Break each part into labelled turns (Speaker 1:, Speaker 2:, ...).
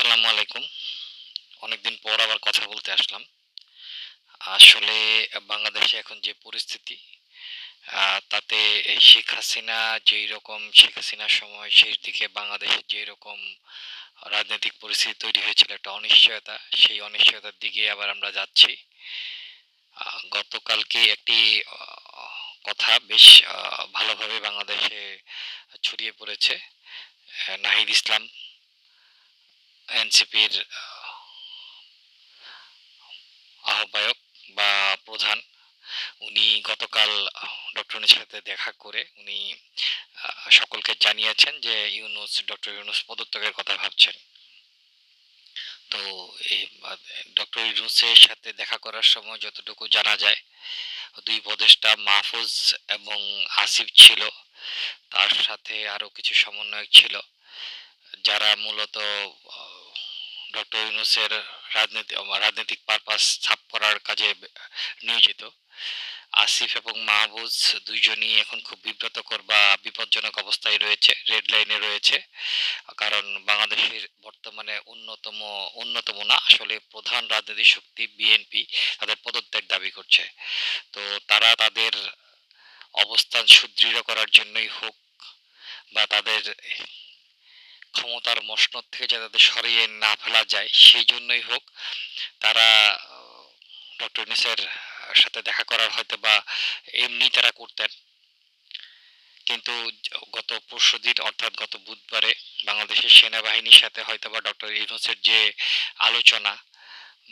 Speaker 1: আসসালামু আলাইকুম। অনেকদিন পর আবার কথা বলতে আসলাম। আসলে বাংলাদেশে এখন যে পরিস্থিতি তাতে শেখ হাসিনা যেই রকম, শেখ হাসিনার সময় শেষ দিকে বাংলাদেশে যেই রকম রাজনৈতিক পরিস্থিতি তৈরি হয়েছিল একটা অনিশ্চয়তা, সেই অনিশ্চয়তার দিকে আবার আমরা যাচ্ছি। গতকালকে একটি কথা বেশ ভালোভাবে বাংলাদেশে ছড়িয়ে পড়েছে। নাহিদ ইসলাম এনসিপির আহ্বায়ক বা প্রধান, উনি গতকাল ডক্টর ইউনুসের সাথে দেখা করে উনি সকলকে জানিয়েছেন যে ইউনুস, ডক্টর ইউনুস পদত্যাগের কথা ভাবছেন। তো এই ডক্টর ইউনুসের সাথে দেখা করার সময় যতটুকু জানা যায়, দুই উপদেষ্টা মাহফুজ এবং আসিফ ছিল, তার সাথে আরও কিছু সমন্বয়ক ছিল, যারা মূলত ডক্টর ইউনুসের রাজনীতি রাজনৈতিক পারপাস ছাপ করার কাজে নিয়োজিত। আসিফ এবং মাহবুজ দুইজনই এখন খুব বিব্রতকর বা বিপজ্জনক অবস্থায় রয়েছে রেড লাইনে রয়েছে। কারণ বাংলাদেশের বর্তমানে অন্যতম অন্যতম না, আসলে প্রধান রাজনৈতিক শক্তি বিএনপি তাদের পদত্যাগ দাবি করছে। তো তারা তাদের অবস্থান সুদৃঢ় করার জন্যই হোক বা তাদের ক্ষমতার মসনদ থেকে যাতে তাদের সরিয়ে না ফেলা যায়, সেই জন্যই হোক, তারা ডক্টর নিসের সাথে দেখা করার হয়তো বা এমনি তারা করতেন। কিন্তু গত পরশু দিন, অর্থাৎ গত বুধবারে, বাংলাদেশের সেনাবাহিনীর সাথে হয়তো বা ডক্টর ইউনুসের যে আলোচনা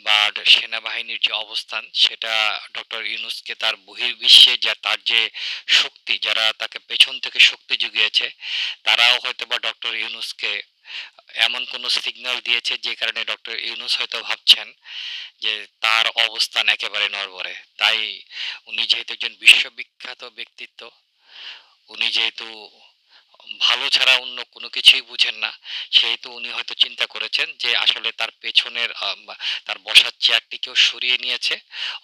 Speaker 1: বা সেনাবাহিনীর যে অবস্থান, সেটা ডক্টর ইউনুসকে তার বহির্বিশ্বে যা, তার যে শক্তি, যারা তাকে পেছন থেকে শক্তি জুগিয়েছে, তারাও হয়তো বা ডক্টর ইউনুসকে এমন কোন সিগন্যাল দিয়েছে যে কারণে ডক্টর ইউনুস হয়তো ভাবছেন যে তার অবস্থান একেবারে নরবরে তাই উনি যেহেতু একজন বিশ্ববিখ্যাত ব্যক্তিত্ব, উনি যেহেতু ভালো ছাড়া অন্য কোনো কিছুই বুঝেন না। সেহেতু উনি হয়তো চিন্তা করেছেন যে আসলে তার পেছনের তার বসার চেয়ারটিকেও সরিয়ে নিয়েছে।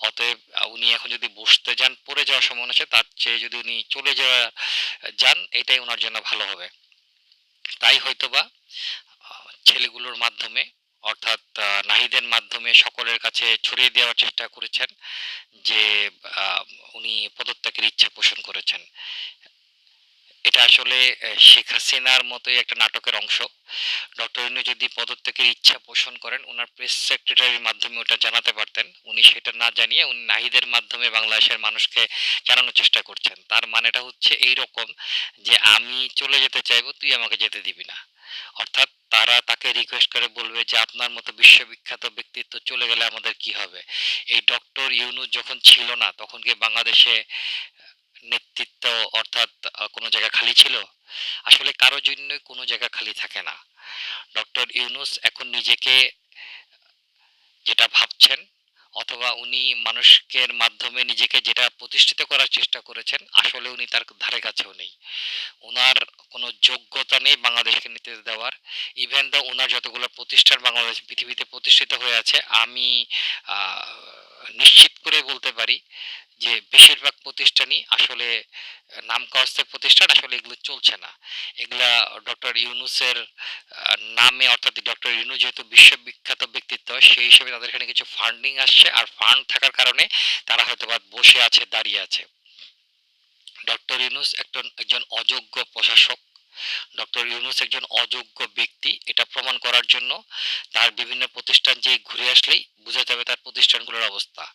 Speaker 1: অতএব উনি এখন যদি বসতে যান, পড়ে যাওয়ার সম্ভাবনা আছে, তার চেয়ে যদি উনি চলে যাওয়া, যান, এটাই ওনার জন্য ভালো হবে। তাই হয়তোবা ছেলেগুলোর মাধ্যমে, অর্থাৎ নাহিদের মাধ্যমে সকলের কাছে ছড়িয়ে দেওয়ার চেষ্টা করেছেন যে উনি পদত্যাগের ইচ্ছা পোষণ করেছেন। এটা আসলে শেখ হাসিনার মতোই একটা নাটকের অংশ। ডক্টর ইনু যদি পদত্যাগের ইচ্ছা পোষণ করেন ওনার প্রেস সেক্রেটারির মাধ্যমে ওটা জানাতে পারতেন। উনি সেটা না জানিয়ে উনি নাহিদের মাধ্যমে বাংলাদেশের মানুষকে জানানোর চেষ্টা করছেন। তার মানেটা হচ্ছে এই রকম যে, আমি চলে যেতে চাইব, তুই আমাকে যেতে দিবি না। অর্থাৎ তারা তাকে রিকোয়েস্ট করে বলবে যে, আপনার মতো বিশ্ববিখ্যাত ব্যক্তিত্ব চলে গেলে আমাদের কি হবে? এই ডক্টর ইউনুস যখন ছিল না, তখন কি বাংলাদেশে নেতৃত্ব অর্থাৎ কোনো জায়গা খালি ছিল? আসলে কারোর জন্যই কোনো জায়গা খালি থাকে না। ডক্টর ইউনুস এখন নিজেকে, যেটা ভাবছেন, অথবা উনি মানুষকের মাধ্যমে নিজেকে যেটা প্রতিষ্ঠিত করার চেষ্টা করেছেন, আসলে উনি তার ধারে কাছেও নেই। ওনার কোনো যোগ্যতা নেই বাংলাদেশকে নিতে দেওয়ার। ইভেন দা ওনার যতগুলো প্রতিষ্ঠান বাংলাদেশ পৃথিবীতে প্রতিষ্ঠিত হয়ে আছে, আমি নিশ্চিত করে বলতে পারি যে বেশিরভাগ প্রতিষ্ঠানই আসলে নাম কস্তের প্রতিষ্ঠান আসলে এগুলো চলছে না। এগুলা ডক্টর ইউনুসের নামে অর্থাৎ ডক্টর ইউনুস যেহেতু বিশ্ববিখ্যাত ব্যক্তিত্ব, সেই হিসেবে তাদের এখানে কিছু ফান্ডিং আসছে আর ফান্ড থাকার কারণে তারা হয়তো বা বসে আছে, দাঁড়িয়ে আছে। ডক্টর ইউনুস একজন একজন অযোগ্য প্রশাসক। ডক্টর ইউনুস একজন অযোগ্য ব্যক্তি, এটা প্রমাণ করার জন্য তার বিভিন্ন প্রতিষ্ঠান যে ঘুরে আসলেই বোঝা যাবে তার প্রতিষ্ঠানগুলোর অবস্থা।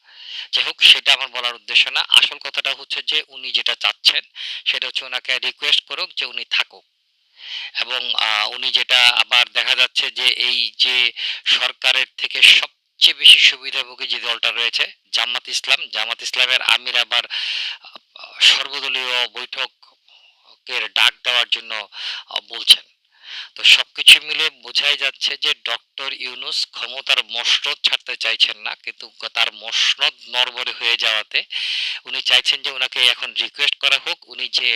Speaker 1: যাই হোক, সেটা আমার বলার উদ্দেশ্য না। আসল কথাটা হচ্ছে যে, উনি যেটা চাচ্ছেন, সেটা হচ্ছে ওনাকে রিকোয়েস্ট করুক যে উনি থাকুক। এবং উনি যেটা আবার দেখা যাচ্ছে যে, এই যে সরকারের থেকে সবচেয়ে বেশি সুবিধাভোগী যে দলটা রয়েছে, জামাত ইসলাম, জামাত ইসলামের আমির আবার সর্বদলীয় বৈঠক এর ডাক দেওয়ার জন্য বলছেন। তো সবকিছু মিলে বোঝাই যাচ্ছে যে ডক্টর ইউনুস ক্ষমতার মসনদ ছাড়তে চাইছেন না, কিন্তু তার মসনদ নরবরে হয়ে যাওয়াতে উনি চাইছেন যে ওনাকে এখন রিকোয়েস্ট করা হোক। উনি যে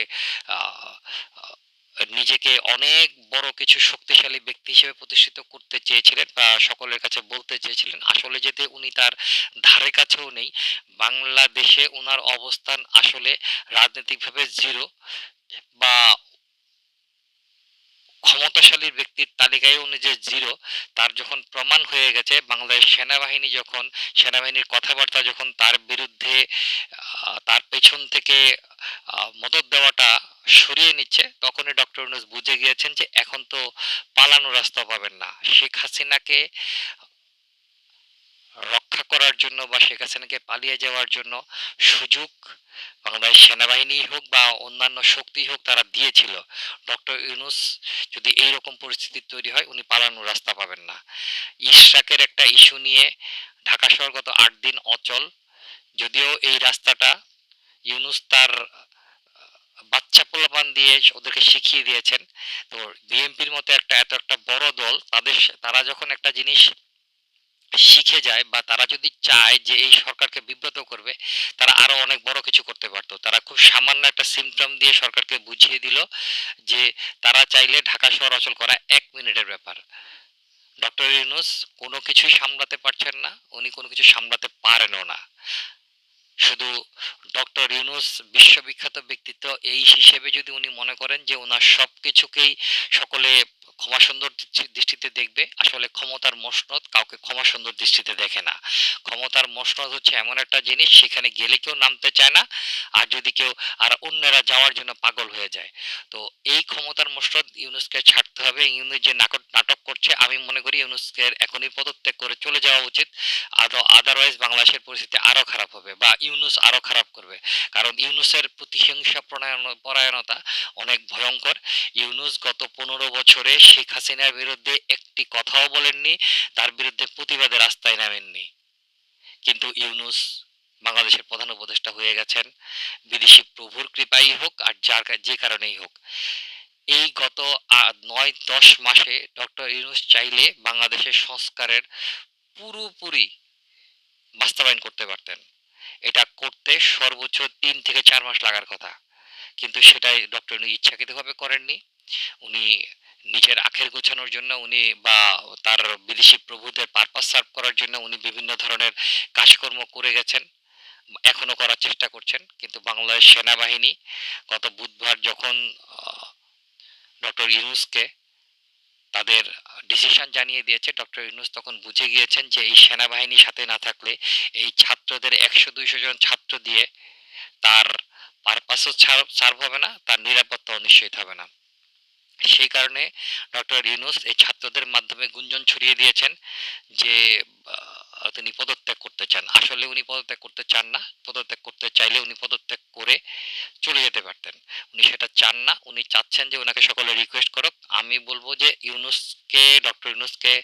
Speaker 1: নিজেকে অনেক বড় কিছু শক্তিশালী ব্যক্তি হিসেবে প্রতিষ্ঠিত করতে চেয়েছিলেন বা সকলের কাছে বলতে চেয়েছিলেন, আসলে যেতে উনি তার ধারে কাছেও নেই। বাংলাদেশে ওনার অবস্থান আসলে রাজনৈতিকভাবে জিরো বা ক্ষমতাশালী ব্যক্তির তালিকায় উনি যে জিরো, তার যখন প্রমাণ হয়ে গেছে, বাংলাদেশ সেনাবাহিনী যখন, সেনাবাহিনীর কথাবার্তা যখন তার বিরুদ্ধে তার পেছন থেকে মদত দেওয়াটা সরিয়ে নিচ্ছে, তখনই ডক্টর ইউনুস বুঝে গিয়েছেন যে এখন তো পালানোর রাস্তা পাবেন না। শেখ হাসিনাকে করার জন্য বা শেখ হাসিনাকে পালিয়ে যাওয়ার জন্য সুযোগ বাংলাদেশ সেনাবাহিনী হোক বা অন্যান্য শক্তি হোক তারা দিয়েছিল। ডক্টর ইউনুস যদি এইরকম পরিস্থিতি তৈরি হয়, উনি পালানোর রাস্তা পাবেন না। ইশরাকের একটা ইস্যু নিয়ে ঢাকা শহর গত আট দিন অচল। যদিও এই রাস্তাটা ইউনুস তার বাচ্চা পোলাপান দিয়ে ওদেরকে শিখিয়ে দিয়েছেন। তো বিএনপির মতো একটা, এত একটা বড় দল, তাদের তারা যখন একটা জিনিস শিখে যায় বা তারা যদি চায় যে এই সরকারকে বিব্রত করবে, তারা আরও অনেক বড় কিছু করতে পারত। তারা খুব সামান্য একটা সিমটম দিয়ে সরকারকে বুঝিয়ে দিল যে তারা চাইলে ঢাকা শহর অচল করা এক মিনিটের ব্যাপার। ডক্টর ইউনুস কোনো কিছুই সামলাতে পারছেন না, উনি কোনো কিছু সামলাতে পারেনও না। শুধু ডক্টর ইউনুস বিশ্ববিখ্যাত ব্যক্তিত্ব, এই হিসেবে যদি উনি মনে করেন যে ওনার সব কিছুকেই সকলে ক্ষমা সুন্দর দৃষ্টি- দৃষ্টিতে দেখবে, আসলে ক্ষমতার মসনদ কাউকে ক্ষমা সুন্দর দৃষ্টিতে দেখে না। ক্ষমতার মসনদ হচ্ছে এমন একটা জিনিস, সেখানে গেলে কেউ নামতে চায় না, আর যদি কেউ, আর অন্যরা যাওয়ার জন্য পাগল হয়ে যায়। তো এই ক্ষমতার মসনদ ইউনুসকে ছাড়তে হবে। ইউনুস যে নাটক নাটক করছে, আমি মনে করি ইউনুসকে এখনই পদত্যাগ করে চলে যাওয়া উচিত। আদারওয়াইজ বাংলাদেশের পরিস্থিতি আরও খারাপ হবে বা ইউনুস আরও খারাপ করবে। কারণ ইউনুসের প্রতিহিংসা প্রণয়ন- পরায়ণতা অনেক ভয়ঙ্কর। ইউনুস গত পনেরো বছরে শেখ হাসিনার বিরুদ্ধে একটি কথাও বলেননি, তার বিরুদ্ধে প্রতিবাদে রাস্তায় নামেননি। কিন্তু ইউনুস বাংলাদেশের প্রধান উপদেষ্টা হয়ে গেছেন। বিদেশি প্রভুর কৃপাই হোক আর যার যে কারণেই হোক। এই গত নয়, দশ মাসে ডক্টর ইউনুস চাইলে বাংলাদেশের সংস্কারের পুরোপুরি বাস্তবায়ন করতে পারতেন। এটা করতে সর্বোচ্চ তিন থেকে চার মাস লাগার কথা। কিন্তু সেটাই ডক্টর উনি ইচ্ছাকৃতভাবে করেননি। উনি নিজের আখের গোছানোর জন্য উনি বা তার বিদেশি প্রভুদের পারপাস সার্ভ করার জন্য উনি বিভিন্ন ধরনের কাজকর্ম করে গেছেন, এখনও করার চেষ্টা করছেন। কিন্তু বাংলাদেশ সেনাবাহিনী গত বুধবার যখন ডক্টর ইউনুসকে তাদের ডিসিশন জানিয়ে দিয়েছে। ডক্টর ইউনুস তখন বুঝে গিয়েছেন যে এই সেনাবাহিনীর সাথে না থাকলে এই ছাত্রদের একশো দুইশো জন ছাত্র দিয়ে তার পারপাসও সার্ভ হবে না, তার নিরাপত্তা নিশ্চিত হবে না। সেই কারণে ডক্টর ইউনুস এই ছাত্রদের মাধ্যমে গুঞ্জন ছড়িয়ে দিয়েছেন যে তিনি পদত্যাগ করতে চান। আসলে উনি পদত্যাগ করতে চান না। পদত্যাগ করতে চাইলে উনি পদত্যাগ করে চলে যেতে পারতেন। উনি সেটা চান না। উনি চাচ্ছেন যে ওনাকে সকলে রিকোয়েস্ট করুক। আমি বলব যে ইউনুসকে ডক্টর ইউনুসকে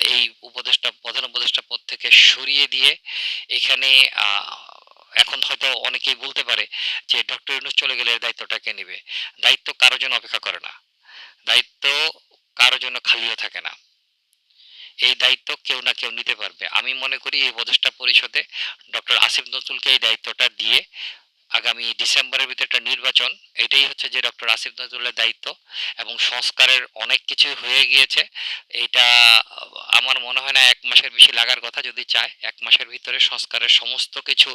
Speaker 1: এই উপদেষ্টা, প্রধান উপদেষ্টা পদ থেকে সরিয়ে দিয়ে এখানে এখন হয়তো অনেকেই বলতে পারে যে ডক্টর ইউনুস চলে গেলে দায়িত্বটা কে নেবে? দায়িত্ব কারোর জন্য অপেক্ষা করে না। দায়িত্ব কারোর জন্য খালিও থাকে না। এই দায়িত্ব কেউ না কেউ নিতে পারবে। আমি মনে করি এই উপদেষ্টা পরিষদে ডক্টর আসিফ নজরুলকে এই দায়িত্বটা দিয়ে আগামী ডিসেম্বরের ভিতরে একটা নির্বাচন, এটাই হচ্ছে যে ডক্টর আসিফ নজরুলের দায়িত্ব এবং সংস্কারের অনেক কিছু হয়ে গিয়েছে। এটা আমার মনে হয় না এক মাসের বেশি লাগার কথা যদি চায়, এক মাসের ভিতরে সংস্কারের সমস্ত কিছু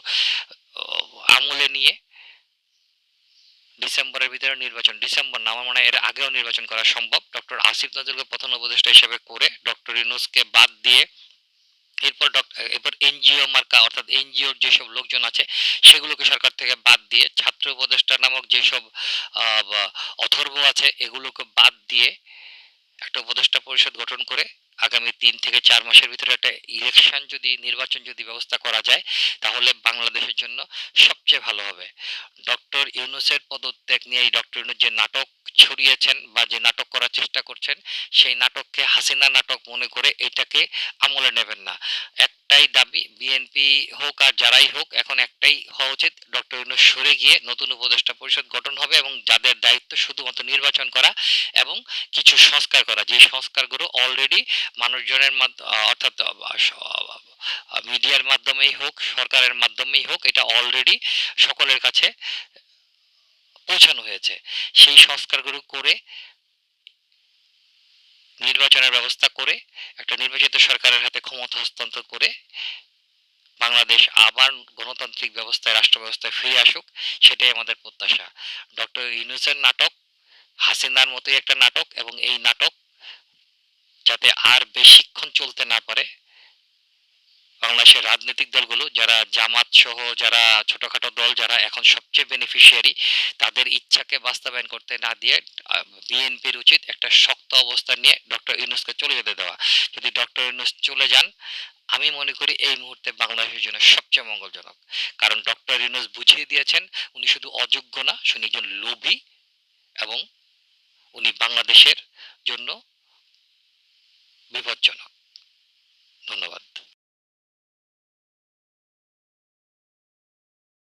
Speaker 1: আমলে নিয়ে ডিসেম্বরের ভিতরে নির্বাচন। ডিসেম্বর না, আমার মনে হয় এর আগেও নির্বাচন করা সম্ভব। ডক্টর আসিফ নজরুলকে প্রধান উপদেষ্টা হিসেবে করে ডক্টর ইউনুসকে বাদ দিয়ে এরপর ডক- এরপর এনজিও মার্কা, অর্থাৎ এনজিওর যেসব লোকজন আছে, সেগুলোকে সরকার থেকে বাদ দিয়ে ছাত্র উপদেষ্টা নামক যেসব অথর্ব আছে, এগুলোকে বাদ দিয়ে একটা উপদেষ্টা পরিষদ গঠন করে আগামী তিন থেকে চার মাসের ভিতরে একটা ইলেকশন যদি, নির্বাচন যদি ব্যবস্থা করা যায়, তাহলে বাংলাদেশের জন্য সবচেয়ে ভালো হবে। ডক্টর ইউনুসের পদত্যাগ নিয়ে এই ডক্টর ইউনুস যে নাটক ছড়িয়েছেন বা যে নাটক করার চেষ্টা করছেন, সেই নাটককে হাসিনা নাটক মনে করে এটাকে আমলে নেবেন না। বিএনপি হোক আর যারাই হোক, এখন একটাই হওয়া উচিত, ডক্টর ইউনুস সরে গিয়ে নতুন উপদেষ্টা পরিষদ গঠন হবে এবং যাদের দায়িত্ব শুধুমাত্র নির্বাচন করা এবং কিছু সংস্কার করা, যে সংস্কারগুলো অলরেডি মানুষজনের অর্থাৎ মিডিয়ার মাধ্যমেই হোক, সরকারের মাধ্যমেই হোক, এটা অলরেডি সকলের কাছে পৌঁছানো হয়েছে। সেই সংস্কারগুলো করে, নির্বাচনের ব্যবস্থা করে, একটা নির্বাচিত সরকারের হাতে ক্ষমতা হস্তান্তর করে বাংলাদেশ আবার গণতান্ত্রিক ব্যবস্থায় রাষ্ট্র ব্যবস্থায় ফিরে আসুক, সেটাই আমাদের প্রত্যাশা। ডক্টর ইউনুসের নাটক, হাসিনার মতোই একটা নাটক এবং এই নাটক যাতে আর বেশিক্ষণ চলতে না পারে, বাংলাদেশের রাজনৈতিক দলগুলো, যারা জামাত সহ, যারা ছোটখাটো দল, যারা এখন সবচেয়ে বেনিফিশিয়ারি তাদের ইচ্ছাকে বাস্তবায়ন করতে না দিয়ে, বিএনপির উচিত একটা শক্ত অবস্থান নিয়ে ডক্টর ইউনুসকে চলে যেতে দেওয়া। যদি ডক্টর ইউনুস চলে যান আমি মনে করি এই মুহূর্তে বাংলাদেশের জন্য সবচেয়ে মঙ্গলজনক। কারণ ডক্টর ইউনুস বুঝিয়ে দিয়েছেন, উনি শুধু অযোগ্য না শুনি একজন লোভী এবং উনি বাংলাদেশের জন্য বিপজ্জনক। ধন্যবাদ।